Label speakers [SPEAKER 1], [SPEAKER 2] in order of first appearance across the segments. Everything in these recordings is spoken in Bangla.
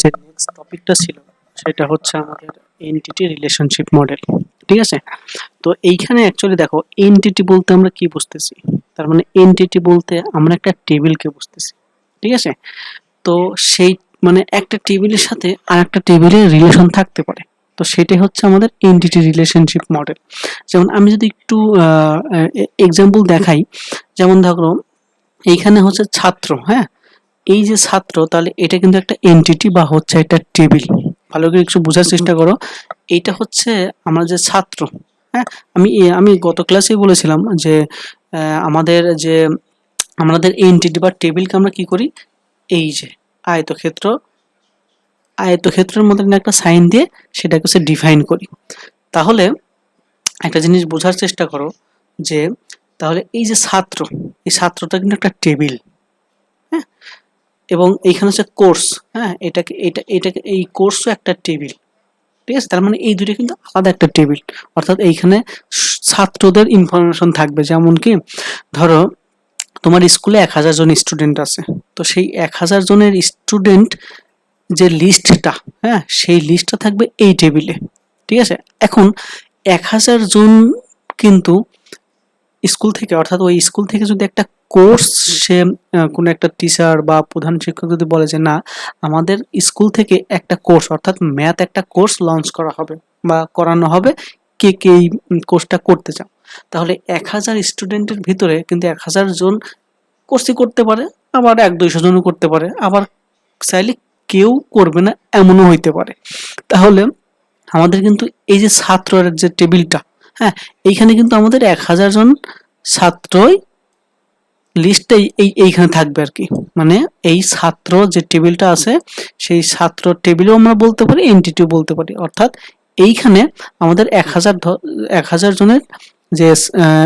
[SPEAKER 1] যে নেক্সট টপিকটা ছিল, সেটা হচ্ছে আমাদের এনটিটি রিলেশনশিপ মডেল ঠিক আছে? তো এইখানে অ্যাকচুয়ালি দেখো এনটিটি বলতে আমরা কি বুঝতেছি? তার মানে এনটিটি বলতে আমরা একটা টেবিলকে বুঝতেছি, ঠিক আছে? তো সেই মানে একটা টেবিলের সাথে আর একটা টেবিলের রিলেশন থাকতে পারে। তো সেটাই হচ্ছে আমাদের এনটিটি রিলেশনশিপ মডেল যেমন আমি যদি একটু এক্সাম্পল দেখাই, যেমন ধরো, এইখানে হচ্ছে ছাত্র হ্যাঁ? এই যে ছাত্র, তাহলে এটা কিন্তু একটা এনটিটি বা হচ্ছে একটা টেবিল ভালো করে একটু বোঝার চেষ্টা করো। এইটা হচ্ছে আমরা যে ছাত্র হ্যাঁ? আমি আমি গত ক্লাসেই বলেছিলাম যে আমাদের যে, আমাদের এনটিটি বা টেবিলকে আমরা কি করি? এই যে আয়তক্ষেত্র, আয়তক্ষেত্রের মধ্যে একটা সাইন দিয়ে সেটাকে হচ্ছে ডিফাইন করি। তাহলে একটা জিনিস বোঝার চেষ্টা করো যে, তাহলে এই যে ছাত্র, এই ছাত্রটা কিন্তু একটা টেবিল হ্যাঁ? এবং এইখানে হচ্ছে কোর্স হ্যাঁ? এটাকে, এটা, এটাকে, এই কোর্সও একটা টেবিল ঠিক আছে? তার মানে এই দুটো কিন্তু আলাদা একটা টেবিল অর্থাৎ এইখানে ছাত্রদের ইনফরমেশন থাকবে। যেমন কি, ধরো, তোমার স্কুলে এক হাজার জন স্টুডেন্ট আছে, তো সেই এক হাজার জনের স্টুডেন্ট যে লিস্টটা হ্যাঁ? সেই লিস্টটা থাকবে এই টেবিলে ঠিক আছে? এখন এক হাজার জন কিন্তু স্কুল থেকে, অর্থাৎ ওই স্কুল থেকে যদি একটা কোর্স সে কোনো একটা টিচার বা প্রধান শিক্ষক যদি বলে যে, না, আমাদের স্কুল থেকে একটা কোর্স, অর্থাৎ ম্যাথ একটা কোর্স লঞ্চ করা হবে বা করানো হবে, কে কে এই কোর্সটা করতে চাও? তাহলে এক হাজার স্টুডেন্টের ভিতরে কিন্তু এক হাজার জন কোর্সই করতে পারে, আবার এক দুইশো জনও করতে পারে, আবার চাইলে কেউ করবে না, এমনও হইতে পারে। তাহলে আমাদের কিন্তু এই যে ছাত্রের যে টেবিলটা হ্যাঁ এইখানে কিন্তু আমাদের এক হাজার জন ছাত্রই লিস্টটাই এই এইখানে থাকবে আর কি মানে এই ছাত্র যে টেবিলটা আছে সেই ছাত্র টেবিলও আমরা বলতে পারি এনটিটিও বলতে পারি অর্থাৎ এইখানে আমাদের এক হাজার এক হাজার জনের যে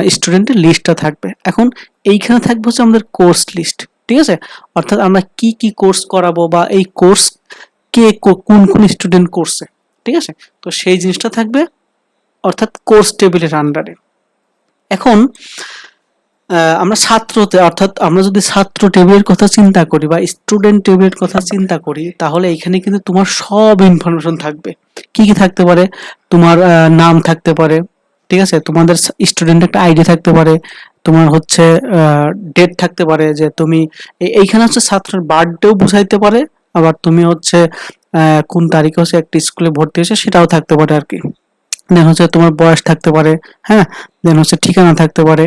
[SPEAKER 1] স্টুডেন্টের লিস্টটা থাকবে এখন এইখানে থাকবে হচ্ছে আমাদের কোর্স লিস্ট ঠিক আছে অর্থাৎ আমরা কি কি কোর্স করাবো বা এই কোর্স কে কোন কোন স্টুডেন্ট করছে ঠিক আছে তো সেই জিনিসটা থাকবে অর্থাৎ কোর্স টেবিলের আন্ডারে এখন আমরা ছাত্রতে, অর্থাৎ আমরা যদি ছাত্র টেবিলের কথা চিন্তা করি বা স্টুডেন্ট টেবিলের কথা চিন্তা করি, তাহলে এখানে কিন্তু তোমার সব ইনফরমেশন থাকবে। কি কি থাকতে পারে? তোমার নাম থাকতে পারে, ঠিক আছে? তোমাদের স্টুডেন্ট একটা আইডি থাকতে পারে, তোমার হচ্ছে ডেট থাকতে পারে যে তুমি এইখানে হচ্ছে ছাত্রের বার্থডেও বুঝাইতে পারে, আবার তুমি হচ্ছে কোন তারিখে হচ্ছে একটা স্কুলে ভর্তি হয়েছে সেটাও থাকতে পারে আর কি। দেন হচ্ছে তোমার বয়স থাকতে পারে হ্যাঁ? দেন হচ্ছে ঠিকানা থাকতে পারে।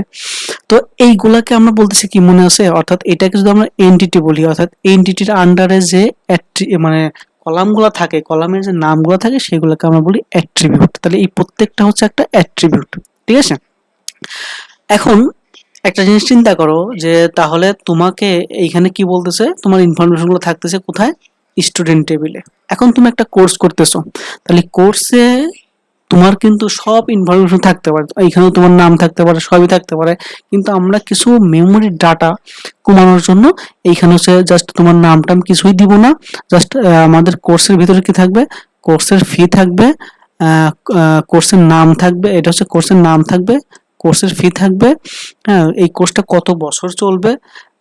[SPEAKER 1] তো এইগুলাকে আমরা বলতেছি কি মনে আছে? অর্থাৎ এটাকে যদি আমরা এনটিটি বলি, অর্থাৎ এনটিটির আন্ডারে যে মানে কলামগুলো থাকে, কলামের যে নামগুলো থাকে, সেগুলোকে আমরা বলি অ্যাট্রিবিউট তাহলে এই প্রত্যেকটা হচ্ছে একটা অ্যাট্রিবিউট ঠিক আছে? এখন একটা জিনিস চিন্তা করো যে তাহলে তোমাকে এইখানে কি বলতেছে? তোমার ইনফরমেশনগুলো থাকতেছে কোথায়? স্টুডেন্ট টেবিলে এখন তুমি একটা কোর্স করতেছো। তাহলে কোর্সে তোমার কিন্তু সব ইনফরমেশন থাকতে পারে। এইখানেও তোমার নাম থাকতে পারে, সবই থাকতে পারে। কিন্তু আমরা কিছু মেমোরি ডাটা কমানোর জন্য এইখানে হচ্ছে জাস্ট তোমার নাম টাম কিছুই দিব না। জাস্ট আমাদের কোর্সের ভিতরে কি থাকবে? কোর্সের ফি থাকবে কোর্সের নাম থাকবে, এটা হচ্ছে কোর্সের নাম থাকবে কোর্সের ফি থাকবে। হ্যাঁ এই কোর্সটা কত বছর চলবে?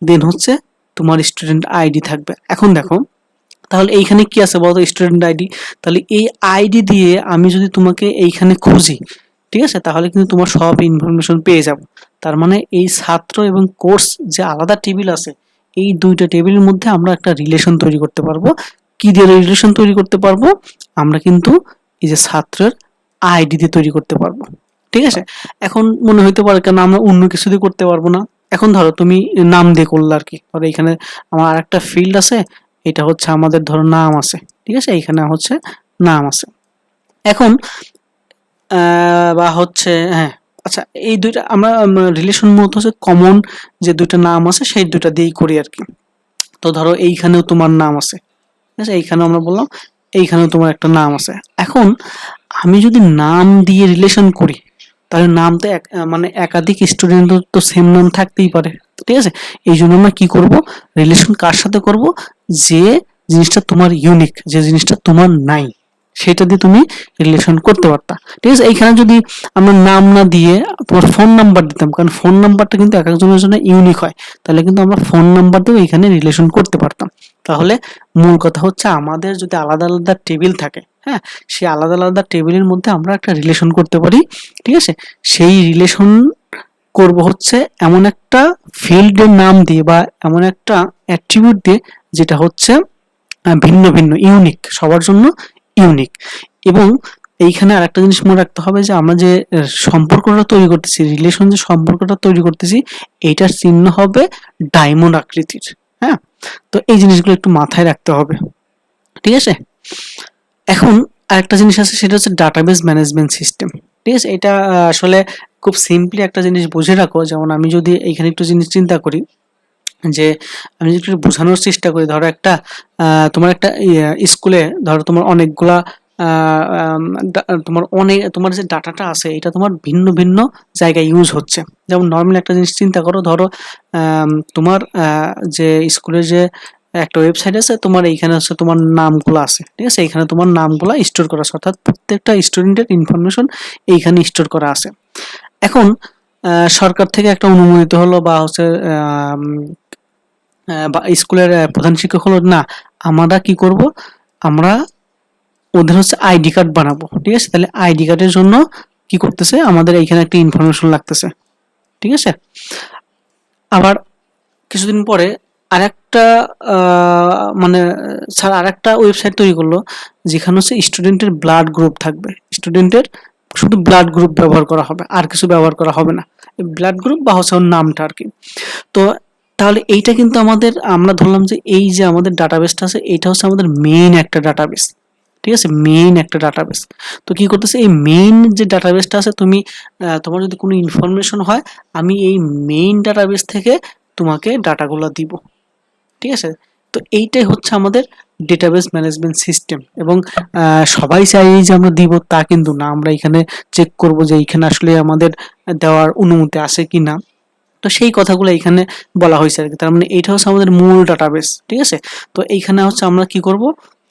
[SPEAKER 1] দেন হচ্ছে তোমার স্টুডেন্ট আইডি থাকবে। এখন দেখো তাহলে এইখানে কি আছে বলতো স্টুডেন্ট আইডি তাহলে এই আইডি দিয়ে আমি যদি তোমাকে এইখানে খুঁজি, ঠিক আছে? তাহলে কিন্তু তোমার সব ইনফরমেশন পেয়ে যাব। তার মানে এই ছাত্র এবং কোর্স যে আলাদা টেবিল আছে, এই দুইটা টেবিলের মধ্যে আমরা একটা রিলেশন তৈরি করতে পারব। কি দিয়ে রিলেশন তৈরি করতে পারব? আমরা কিন্তু এই যে ছাত্রের আইডি দিয়ে তৈরি করতে পারব, ঠিক আছে? এখন মনে হইতে পারে কেন আমরা অন্য কিছু দিয়ে করতে পারব না? এখন ধরো তুমি নাম দিয়ে করলে আর কি। ধরো এখানে আমার আরেকটা ফিল্ড আছে এটা হচ্ছে আমাদের ধরো নাম আছে, ঠিক আছে? এইখানে হচ্ছে নাম আছে। এখন বা হচ্ছে হ্যাঁ আচ্ছা এই দুইটা, আমরা রিলেশন মূলত হচ্ছে কমন যে দুইটা নাম আছে, সেই দুইটা দিয়েই করি আর কি। তো ধরো এইখানেও তোমার নাম আছে, ঠিক আছে? এইখানেও আমরা বললাম, এইখানেও তোমার একটা নাম আছে। এখন, আমি যদি নাম দিয়ে রিলেশন করি, তাহলে নাম তো এক মানে একাধিক স্টুডেন্টের তো সেম নাম থাকতেই পারে। ঠিক আছে? এই জন্য আমরা কি করব? রিলেশন কার সাথে করব? যে জিনিসটা তোমার ইউনিক যে জিনিসটা তোমার নাই, সেটা দিয়ে তুমি রিলেশন করতে পারতা। ঠিক আছে? এইখানে যদি আমরা নাম না দিয়ে তোমার ফোন নাম্বার দিতাম, কারণ ফোন নাম্বারটা কিন্তু এক একজনের জন্য ইউনিক হয়, তাহলে কিন্তু আমরা ফোন নাম্বার দিয়েও এখানে রিলেশন করতে পারতাম। তাহলে মূল কথা হচ্ছে আমাদের যদি আলাদা আলাদা টেবিল থাকে হ্যাঁ? সেই আলাদা আলাদা টেবিলের মধ্যে আমরা একটা রিলেশন করতে পারি, ঠিক আছে? সেই রিলেশন করব হচ্ছে এমন একটা ফিল্ডের নাম দিয়ে বা এমন একটা অ্যাট্রিবিউট দিয়ে যেটা হচ্ছে ভিন্ন ভিন্ন ইউনিক সবার জন্য ইউনিক এবং এইখানে আরেকটা জিনিস মনে রাখতে হবে যে আমরা যে সম্পর্কটা তৈরি করতেছি রিলেশন যে সম্পর্কটা তৈরি করতেছি, এইটার চিহ্ন হবে ডায়মন্ড আকৃতির হ্যাঁ? তো এই জিনিসগুলো একটু মাথায় রাখতে হবে, ঠিক আছে? এখন আরেকটা জিনিস আছে, সেটা হচ্ছে ডাটাবেস ম্যানেজমেন্ট সিস্টেম ঠিক আছে? এটা আসলে খুব সিম্পলি একটা জিনিস বুঝে রাখো, যেমন আমি যদি এইখানে একটু জিনিস চিন্তা করি, যে আমি যদি একটু বোঝানোর চেষ্টা করি, ধরো একটা তোমার একটা স্কুলে ধরো তোমার অনেকগুলা তোমার অনেক, তোমার যে ডাটাটা আছে, এটা তোমার ভিন্ন ভিন্ন জায়গায় ইউজ হচ্ছে। যেমন নর্মাল একটা জিনিস চিন্তা করো, ধরো তোমার যে স্কুলের যে একটা ওয়েবসাইট আছে, তোমার এইখানে হচ্ছে তোমার নামগুলো আছে, ঠিক আছে? এইখানে তোমার নামগুলো স্টোর করা আছে। অর্থাৎ প্রত্যেকটা স্টুডেন্টের ইনফরমেশন এইখানে স্টোর করা আছে। এখন সরকার থেকে একটা অনুমোদিত হলো বা হচ্ছে স্কুলের প্রধান শিক্ষক হলো, না, আমরা কি করব? আমরা ওদের হচ্ছে আইডি কার্ড বানাবো। ঠিক আছে? তাহলে আইডি কার্ডের জন্য কি করতেছে? আমাদের এইখানে একটা ইনফরমেশন লাগতেছে। ঠিক আছে? আবার কিছুদিন পরে আরেকটা মানে স্যার আরেকটা ওয়েবসাইট তৈরি করল, যেখানে হচ্ছে স্টুডেন্টের ব্লাড গ্রুপ থাকবে। স্টুডেন্টের শুধু ব্লাড গ্রুপ ব্যবহার করা হবে, আর কিছু ব্যবহার করা হবে না। ব্লাড গ্রুপ বা হচ্ছে নামটা আর কি। তো তাহলে এইটা কিন্তু আমাদের, আমরা ধরলাম যে এই যে আমাদের ডাটাবেসটা আছে এটা হচ্ছে আমাদের মেইন একটা ডাটাবেস ঠিক আছে? মেইন একটা ডাটাবেস তো কি করতেছে? এই মেইন যে ডাটাবেসটা আছে, তুমি তোমার যদি কোনো ইনফরমেশন হয়, আমি এই মেইন ডাটাবেস থেকে তোমাকে ডাটাগুলো দিব। ঠিক আছে? তো এইটাই হচ্ছে আমাদের ডেটাবেস ম্যানেজমেন্ট সিস্টেম এবং সবাই চাই যে আমরা দিব তা কিন্তু না। আমরা এখানে চেক করব যে এখানে আসলে আমাদের দেওয়ার অনুমতি আছে কি না। তো সেই কথাগুলো এখানে বলা হয়েছে আর কি। তার মানে এইটা হচ্ছে আমাদের মূল ডাটাবেস ঠিক আছে? তো এইখানে হচ্ছে আমরা কি করব?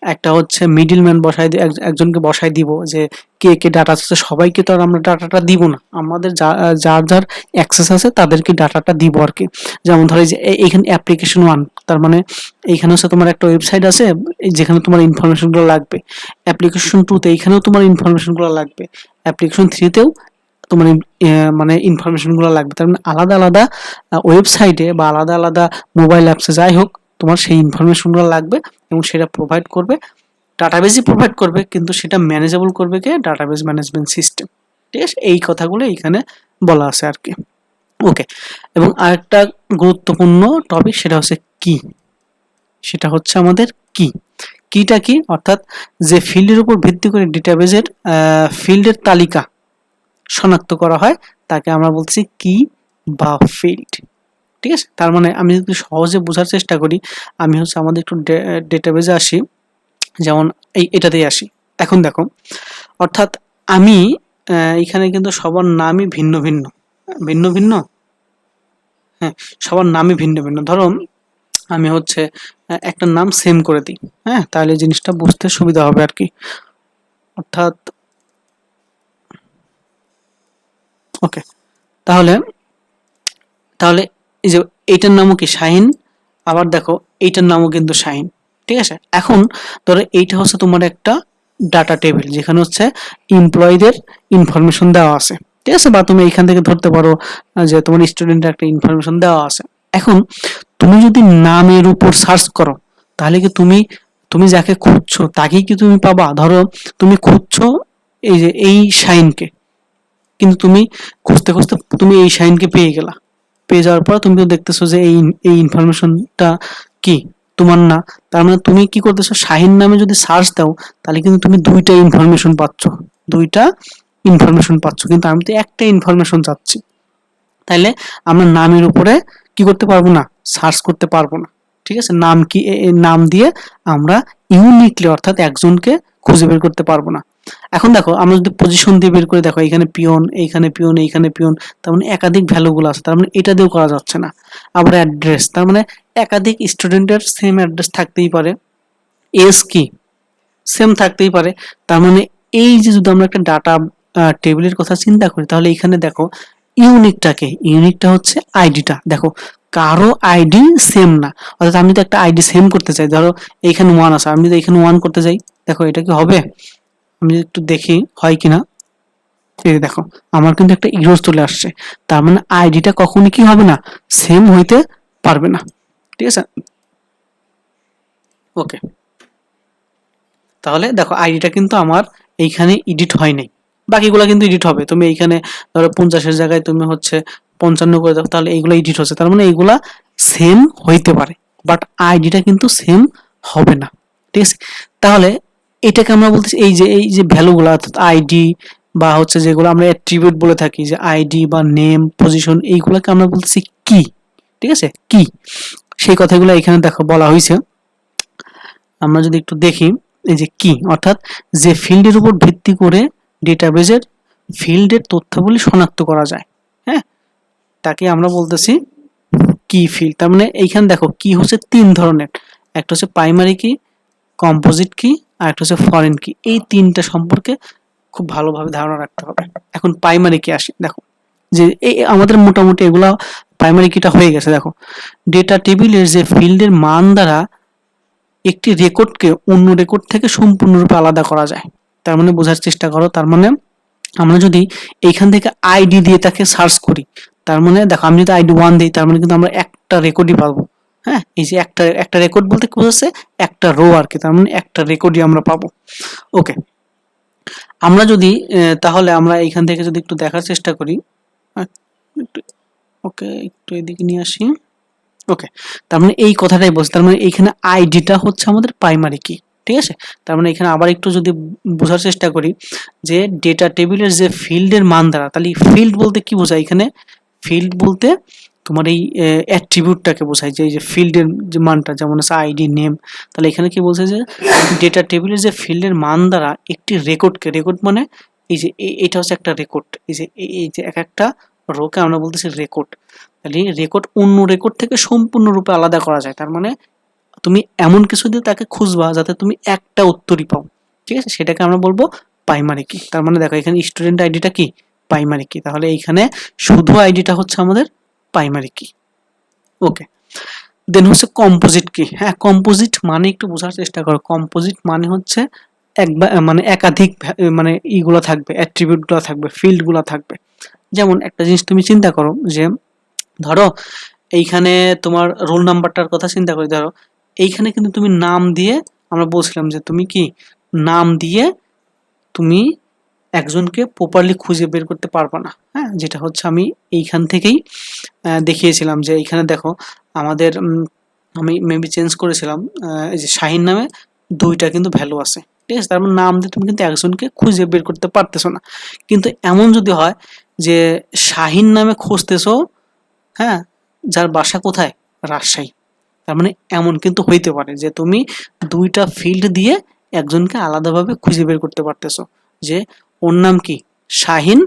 [SPEAKER 1] একটা হচ্ছে মিডিলম্যান বসাই একজনকে বসাই দিব যে কে কে ডাটা আছে। সবাইকে তো আর আমরা ডাটাটা দিব না। আমাদের যার যার অ্যাক্সেস আছে তাদেরকে ডাটাটা দিব আর কি। যেমন ধরো যে এইখানে অ্যাপ্লিকেশন ওয়ান তার মানে এইখানে হচ্ছে তোমার একটা ওয়েবসাইট আছে যেখানে তোমার ইনফরমেশনগুলো লাগবে। অ্যাপ্লিকেশন টুতে এইখানেও তোমার ইনফরমেশনগুলো লাগবে। অ্যাপ্লিকেশন থ্রিতেও তোমার মানে ইনফরমেশনগুলো লাগবে। তার মানে আলাদা আলাদা ওয়েবসাইটে বা আলাদা আলাদা মোবাইল অ্যাপসে যাই হোক, তোমার সেই ইনফরমেশনগুলো লাগবে। এবং সেটা প্রোভাইড করবে ডাটাবেসই প্রোভাইড করবে, কিন্তু সেটা ম্যানেজেবল করবে কে? ডাটাবেস ম্যানেজমেন্ট সিস্টেম ঠিক আছে? এই কথাগুলো এইখানে বলা আছে আর কি। ওকে এবং আরেকটা গুরুত্বপূর্ণ টপিক সেটা হচ্ছে কি? সেটা হচ্ছে আমাদের কি? কিটা কি? অর্থাৎ যে ফিল্ডের উপর ভিত্তি করে ডেটাবেজের ফিল্ডের তালিকা শনাক্ত করা হয়, তাকে আমরা বলছি কি বা ফিল্ড। ঠিক আছে? তার মানে আমি যদি সহজে বোঝার চেষ্টা করি, আমি হচ্ছে আমাদের একটু ডেটাবেজে আসি, যেমন এই এটাতেই আসি। এখন দেখো, অর্থাৎ আমি এখানে কিন্তু সবার নামই ভিন্ন ভিন্ন। ভিন্ন ভিন্ন? হ্যাঁ সবার নামই ভিন্ন ভিন্ন। ধরো আমি হচ্ছে একটা নাম সেম করে দিই হ্যাঁ? তাহলে জিনিসটা বুঝতে সুবিধা হবে আর কি। অর্থাৎ ওকে তাহলে তাহলে এই যে এইটার নামও কি শাহিন? আবার দেখো, এইটার নামও কিন্তু শাহিন। ঠিক আছে? এখন ধরো এইটা হচ্ছে তোমার একটা ডাটা টেবিল যেখানে হচ্ছে এমপ্লয়ীদের ইনফরমেশন দেওয়া আছে। ঠিক আছে? বা তুমি এইখান থেকে ধরতে পারো যে তোমার স্টুডেন্টের একটা ইনফরমেশন দেওয়া আছে। এখন তুমি যদি নামের উপর সার্চ করো, তাহলে কি তুমি তুমি যাকে খুঁজছো, তাকেই কি তুমি পাবা? ধরো তুমি খুঁজছো এই যে এই শাইনকে কিন্তু তুমি খুঁজতে খুঁজতে তুমি এই শাইনকে পেয়ে গেলা। পেয়ে যাওয়ার পর তুমি তো দেখতেছো যে এই এই ইনফরমেশনটা কি? তোমার না। তার মানে তুমি কি করতেছো? শাহিন নামে যদি সার্চ দাও, তাহলে কিন্তু তুমি দুইটা ইনফরমেশন পাচ্ছ। দুইটা ইনফরমেশন পাচ্ছ। কিন্তু আমি তো একটা ইনফরমেশন চাচ্ছি। তাইলে আমরা নামের উপরে কি করতে পারব না? সার্চ করতে পারব না। ঠিক আছে? নাম কি নাম দিয়ে আমরা ইউনিকলি অর্থাৎ একজনকে খুঁজে বের করতে পারব না। এখন দেখো, আমরা যদি পজিশন দিয়ে বের করে দেখো, এখানে পিয়ন এইখানে পিয়ন এইখানে পিয়ন তার মানে একাধিক ভ্যালুগুলো আছে, তার মানে এটা দিয়েও করা যাচ্ছে না। আবার অ্যাড্রেস তার মানে একাধিক স্টুডেন্টের সেম অ্যাড্রেস থাকতেই পারে। এস কি? সেম থাকতেই পারে। তার মানে এই যে যদি আমরা একটা ডাটা টেবিলের কথা চিন্তা করি, তাহলে এখানে দেখো ইউনিকটাকে ইউনিকটা হচ্ছে আইডিটা দেখো, কারও আইডি সেম না। অর্থাৎ আমি তো একটা আইডি সেম করতে চাই, ধরো এইখানে ওয়ান আছে, আমি যদি এখানে ওয়ান করতে চাই, দেখো এটা কি হবে? আমি একটু দেখি হয় কিনা। এই দেখো, আমার কিন্তু একটা ইরোজ চলে আসছে। তার মানে আইডিটা কখনই কি হবে না? সেম হইতে পারবে না। ঠিক আছে? ওকে তাহলে দেখো আইডিটা কিন্তু আমার এইখানে এডিট হয় নাই। বাকিগুলো কিন্তু এডিট হবে। তুমি এইখানে ধরো পঞ্চাশের জায়গায় তুমি হচ্ছে পঞ্চান্ন করে দাও, তাহলে এইগুলো এডিট হচ্ছে। তার মানে এইগুলা সেম হইতে পারে। বাট আইডিটা কিন্তু সেম হবে না। ঠিক আছে? তাহলে এটাকে আমরা বলতেছি এই যে এই যে ভ্যালুগুলো, অর্থাৎ আইডি বা হচ্ছে যেগুলো আমরা অ্যাট্রিবিউট বলে থাকি, যে আইডি বা নেম পজিশন এইগুলোকে আমরা বলতেছি কি, ঠিক আছে? কি? সেই কথাগুলো এখানে দেখো বলা হয়েছে আমরা যদি একটু দেখি, এই যে কি? অর্থাৎ যে ফিল্ডের উপর ভিত্তি করে ডেটাবেজের ফিল্ডের তথ্যগুলি শনাক্ত করা যায় হ্যাঁ? তাকে আমরা বলতেছি কি ফিল্ড। তার মানে এইখানে দেখো কি হচ্ছে তিন ধরনের। একটা হচ্ছে প্রাইমারি কি কম্পোজিট কি আর একটা হচ্ছে ফরেন কি এই তিনটা সম্পর্কে খুব ভালোভাবে ধারণা রাখতে হবে। এখন প্রাইমারি কি আসি। দেখো, যে এই আমাদের মোটামুটি এগুলা প্রাইমারি কিটা হয়ে গেছে। দেখো ডেটা টেবিলের যে ফিল্ডের মান দ্বারা একটি রেকর্ডকে অন্য রেকর্ড থেকে সম্পূর্ণরূপে আলাদা করা যায়। তার মানে বোঝার চেষ্টা করো, তার মানে আমরা যদি এইখান থেকে আইডি দিয়ে তাকে সার্চ করি, তার মানে দেখো, আমি যদি আইডি ওয়ান দিই, তার মানে কিন্তু আমরা একটা রেকর্ডই পাবো। হ্যাঁ এই যে একটা একটা রেকর্ড বলতে কি বোঝাচ্ছে? একটা রো আর কি, তার মানে একটা রেকর্ডই আমরা পাবো। ওকে আমরা যদি তাহলে আমরা এইখান থেকে যদি একটু দেখার চেষ্টা করি ওকে একটু এদিকে নিয়ে আসি। ওকে তার মানে এই কথাটাই বলছি, তার মানে এইখানে আইডিটা হচ্ছে আমাদের প্রাইমারি কি ঠিক আছে? তার মানে এখানে আবার একটু যদি বোঝার চেষ্টা করি, যে ডেটা টেবিলের যে ফিল্ডের মান দ্বারা, তাহলে ফিল্ড বলতে কি বোঝায় এখানে? ফিল্ড বলতে তোমার এই অ্যাট্রিবিউটটাকে বোঝায় যে, এই যে ফিল্ডের যে মানটা, যেমন আছে আইডি নেম তাহলে এখানে কি বলছে যে ডেটা টেবিলের যে ফিল্ডের মান দ্বারা একটি রেকর্ডকে রেকর্ড মানে এই যে এটা হচ্ছে একটা রেকর্ড এই যে এই যে এক একটা রোকে আমরা বলতেছি রেকর্ড তাহলে রেকর্ড অন্য রেকর্ড থেকে সম্পূর্ণরূপে আলাদা করা যায়, তার মানে তুমি এমন কিছু দিয়ে তাকে খুঁজবা যাতে তুমি একটা উত্তরই পাও, ঠিক আছে? সেটাকে আমরা বলব প্রাইমারি কি তার মানে দেখো এখানে স্টুডেন্ট আইডিটা কি? প্রাইমারি কি তাহলে এইখানে শুধু আইডিটা হচ্ছে আমাদের প্রাইমারি কি ওকে দেন হচ্ছে কম্পোজিট কি হ্যাঁ কম্পোজিট মানে একটু বোঝার চেষ্টা করো। কম্পোজিট মানে হচ্ছে একবার মানে একাধিক মানে ইগুলো থাকবে অ্যাট্রিবিউটগুলো থাকবে ফিল্ডগুলো থাকবে। যেমন একটা জিনিস তুমি চিন্তা করো যে, ধরো এইখানে তোমার রোল নাম্বারটার কথা চিন্তা করি ধরো, এইখানে কিন্তু তুমি নাম দিয়ে আমরা বলছিলাম যে তুমি কি? নাম দিয়ে তুমি একজনকে প্রপারলি খুঁজে বের করতে পারবা না। হ্যাঁ যেটা হচ্ছে আমি এইখান থেকেই দেখিয়েছিলাম যে এইখানে দেখো আমাদের আমি মেবি চেঞ্জ করেছিলাম এই যে শাহিন নামে দুইটা কিন্তু ভ্যালু আছে। ঠিক আছে, তার মানে নাম দিয়ে তুমি কিন্তু একজনকে খুঁজে বের করতে পারতেছো না। কিন্তু এমন যদি হয় যে শাহিন নামে খুঁজতেছো হ্যাঁ যার বাসা কোথায়? রাজশাহী। তার মানে এমন কিন্তু হইতে পারে যে তুমি দুইটা ফিল্ড দিয়ে একজনকে আলাদাভাবে খুঁজে বের করতে পারতেছো। যে ওর নাম কি? শাহিন?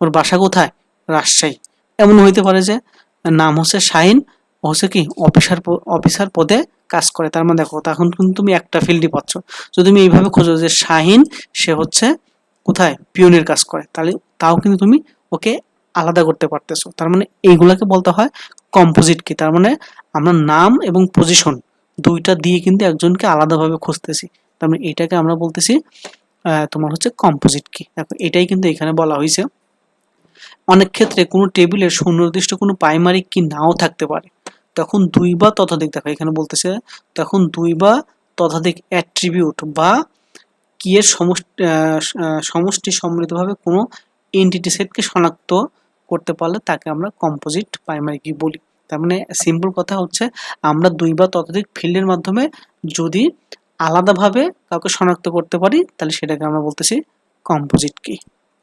[SPEAKER 1] ওর বাসা কোথায়? রাজশাহী। এমন হইতে পারে যে, নাম হচ্ছে শাহিন, ও হচ্ছে কি, অফিসার অফিসার পদে কাজ করে। তার মানে দেখো তখন কিন্তু তুমি একটা ফিল্ডই পাচ্ছ। যদি তুমি এইভাবে খোঁজো যে শাহিন, সে হচ্ছে কোথায়? পিওনের কাজ করে। তাহলে তাও কিন্তু তুমি ওকে আলাদা করতে পারতেছো। তার মানে এইগুলাকে বলতে হয় কম্পোজিট কি তার মানে আমরা নাম এবং পজিশন দুইটা দিয়ে কিন্তু একজনকে আলাদাভাবে খুঁজতেছি। তার মানে এটাকে আমরা বলতেছি তোমার হচ্ছে কম্পোজিট কি দেখো, এটাই কিন্তু এখানে বলা হয়েছে অনেক ক্ষেত্রে কোনো টেবিলের সুনির্দিষ্ট কোনো প্রাইমারি কি নাও থাকতে পারে। তখন দুই বা ততোধিক, দেখো, এখানে বলতেছে, তখন দুই বা ততোধিক অ্যাট্রিবিউট বা কি সমষ্টি সমষ্টি সম্মিলিতভাবে কোনো এন্টিটি সেটকে শনাক্ত করতে পারলে তাকে আমরা কম্পোজিট প্রাইমারি কি বলি। তার মানে সিম্পল কথা হচ্ছে, আমরা দুই বা ততোধিক ফিল্ডের মাধ্যমে যদি আলাদাভাবে কাউকে শনাক্ত করতে পারি, তাহলে সেটাকে আমরা বলতেছি কম্পোজিট কি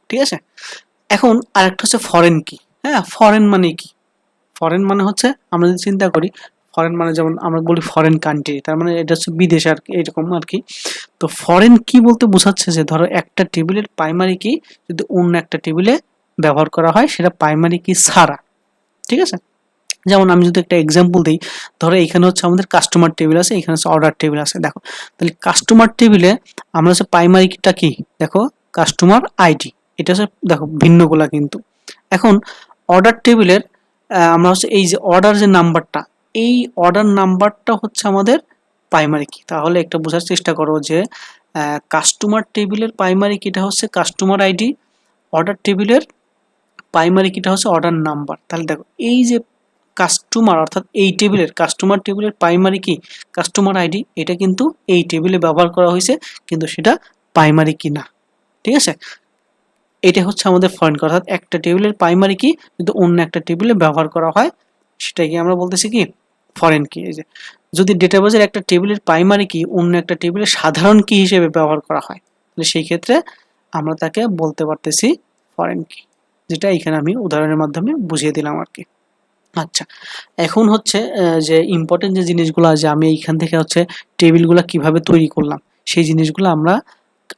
[SPEAKER 1] ঠিক আছে? এখন আরেকটা হচ্ছে ফরেন কি হ্যাঁ? ফরেন মানে কি? ফরেন মানে হচ্ছে, আমরা যদি চিন্তা করি ফরেন মানে যেমন আমরা বলি ফরেন কান্ট্রি তার মানে এটা হচ্ছে বিদেশ আর এরকম আর কি। তো ফরেন কি বলতে বোঝাচ্ছে যে, ধরো একটা টেবিলের প্রাইমারি কি যদি অন্য একটা টেবিলে ব্যবহার করা হয়, সেটা প্রাইমারি কি ছাড়া, ঠিক আছে? যেমন আমি যদি একটা এক্সাম্পল দিই, ধরো এখানে হচ্ছে আমাদের কাস্টমার টেবিল আছে, এখানে হচ্ছে অর্ডার টেবিল আছে, দেখো। তাহলে কাস্টমার টেবিলে আমরা হচ্ছে প্রাইমারিটা কি? দেখো কাস্টমার আইডি এটা হচ্ছে, দেখো, ভিন্নগুলা কিন্তু। এখন অর্ডার টেবিলের আমরা হচ্ছে এই যে অর্ডার যে নাম্বারটা এই অর্ডার নাম্বারটা হচ্ছে আমাদের প্রাইমারি কি তাহলে একটা বোঝার চেষ্টা করো যে কাস্টমার টেবিলের প্রাইমারি কিটা হচ্ছে কাস্টমার আইডি অর্ডার টেবিলের প্রাইমারি কিটা হচ্ছে অর্ডার নাম্বার তাহলে দেখো, এই যে কাস্টমার অর্থাৎ এই টেবিলের কাস্টমার টেবিলের প্রাইমারি কি কাস্টমার আইডি এটা কিন্তু এই টেবিলে ব্যবহার করা হয়েছে, কিন্তু সেটা প্রাইমারি কি না। ঠিক আছে? এটা হচ্ছে আমাদের ফরেন অর্থাৎ একটা টেবিলের প্রাইমারি কি কিন্তু অন্য একটা টেবিলে ব্যবহার করা হয়। সেটাকে আমরা বলতেছি কি? ফরেন কি এই যে। যদি ডেটাবেজের একটা টেবিলের প্রাইমারি কি অন্য একটা টেবিলের সাধারণ কি হিসেবে ব্যবহার করা হয়, তাহলে সেই ক্ষেত্রে আমরা তাকে বলতে পারতেছি ফরেন কি যেটা এখানে আমি উদাহরণের মাধ্যমে বুঝিয়ে দিলাম আর কি। আচ্ছা এখন হচ্ছে যে ইম্পর্টেন্ট যে জিনিসগুলো আছে, আমি এইখান থেকে হচ্ছে টেবিলগুলো কীভাবে তৈরি করলাম, সেই জিনিসগুলো আমরা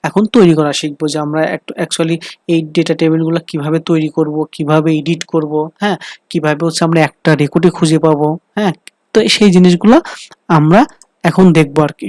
[SPEAKER 1] এখন তৈরি করা শিখব, যে আমরা অ্যাকচুয়ালি এই ডেটা টেবিলগুলো কীভাবে তৈরি করব, কীভাবে এডিট করব হ্যাঁ কীভাবে হচ্ছে আমরা একটা রেকর্ডে খুঁজে পাবো হ্যাঁ তো সেই জিনিসগুলো আমরা এখন দেখব আর কি।